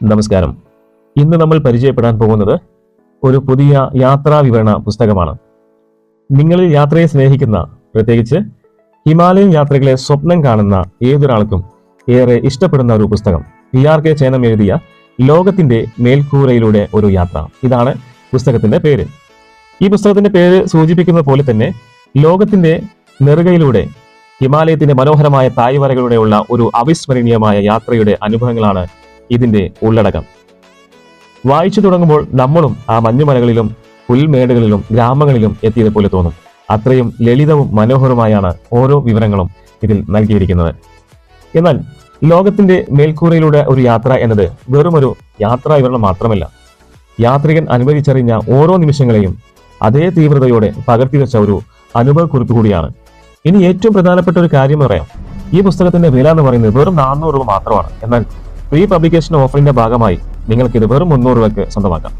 നമസ്കാരം. ഇന്ന് നമ്മൾ പരിചയപ്പെടാൻ പോകുന്നത് ഒരു പുതിയ യാത്രാ വിവരണ പുസ്തകമാണ്. നിങ്ങളിൽ യാത്രയെ സ്നേഹിക്കുന്ന പ്രത്യേകിച്ച് ഹിമാലയൻ യാത്രകളെ സ്വപ്നം കാണുന്ന ഏതൊരാൾക്കും ഏറെ ഇഷ്ടപ്പെടുന്ന ഒരു പുസ്തകം. പി ആർ കെ ചേനം എഴുതിയ ലോകത്തിന്റെ മേൽക്കൂരയിലൂടെ ഒരു യാത്ര. ഇതാണ് പുസ്തകത്തിന്റെ പേര്. ഈ പുസ്തകത്തിന്റെ പേര് സൂചിപ്പിക്കുന്ന പോലെ തന്നെ ലോകത്തിന്റെ നെറുകയിലൂടെ ഹിമാലയത്തിന്റെ മനോഹരമായ തായ്വരകളുടെയുള്ള ഒരു അവിസ്മരണീയമായ യാത്രയുടെ അനുഭവങ്ങളാണ് ഇതിന്റെ ഉള്ളടക്കം. വായിച്ചു തുടങ്ങുമ്പോൾ നമ്മളും ആ മഞ്ഞുമലകളിലും പുൽമേടുകളിലും ഗ്രാമങ്ങളിലും എത്തിയത് പോലെ തോന്നും. അത്രയും ലളിതവും മനോഹരവുമായാണ് ഓരോ വിവരങ്ങളും ഇതിൽ നൽകിയിരിക്കുന്നത്. എന്നാൽ ലോകത്തിന്റെ മേൽക്കൂരയിലൂടെ ഒരു യാത്ര എന്നത് വെറുമൊരു യാത്രാ വിവരണം മാത്രമല്ല. യാത്രികൻ അനുഭവിച്ചറിഞ്ഞ ഓരോ നിമിഷങ്ങളെയും അതേ തീവ്രതയോടെ പകർത്തിവെച്ച ഒരു അനുഭവക്കുറിപ്പ് കൂടിയാണ്. ഇനി ഏറ്റവും പ്രധാനപ്പെട്ട ഒരു കാര്യം പറയാം. ഈ പുസ്തകത്തിന്റെ വില എന്ന് പറയുന്നത് വെറും നാനൂറ് രൂപ മാത്രമാണ്. എന്നാൽ പ്രീ പബ്ലിക്കേഷൻ ഓഫറിന്റെ ഭാഗമായി നിങ്ങൾക്ക് ഇത് വെറും മുന്നൂറ് രൂപയ്ക്ക് സ്വന്തമാക്കാം.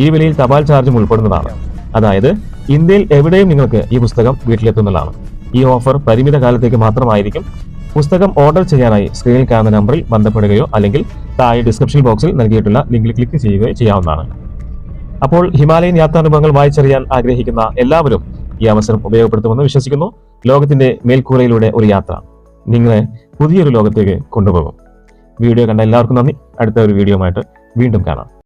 ഈ വിലയിൽ തപാൽ ചാർജും ഉൾപ്പെടുന്നതാണ്. അതായത് ഇന്ത്യയിൽ എവിടെയും നിങ്ങൾക്ക് ഈ പുസ്തകം വീട്ടിലെത്തുന്നതാണ്. ഈ ഓഫർ പരിമിത കാലത്തേക്ക് മാത്രമായിരിക്കും. പുസ്തകം ഓർഡർ ചെയ്യാനായി സ്ക്രീനിൽ കാണുന്ന നമ്പറിൽ ബന്ധപ്പെടുകയോ അല്ലെങ്കിൽ താഴെ ഡിസ്ക്രിപ്ഷൻ ബോക്സിൽ നൽകിയിട്ടുള്ള ലിങ്കിൽ ക്ലിക്ക് ചെയ്യുകയോ ചെയ്യാവുന്നതാണ്. അപ്പോൾ ഹിമാലയൻ യാത്രാനുഭവങ്ങൾ വായിച്ചറിയാൻ ആഗ്രഹിക്കുന്ന എല്ലാവരും ഈ അവസരം ഉപയോഗപ്പെടുത്തുമെന്ന് വിശ്വസിക്കുന്നു. ലോകത്തിന്റെ മേൽക്കൂരയിലൂടെ ഒരു യാത്ര നിങ്ങളെ പുതിയൊരു ലോകത്തേക്ക് കൊണ്ടുപോകും. വീഡിയോ കണ്ട എല്ലാവർക്കും നന്ദി. അടുത്ത ഒരു വീഡിയോ വീണ്ടും കാണാം.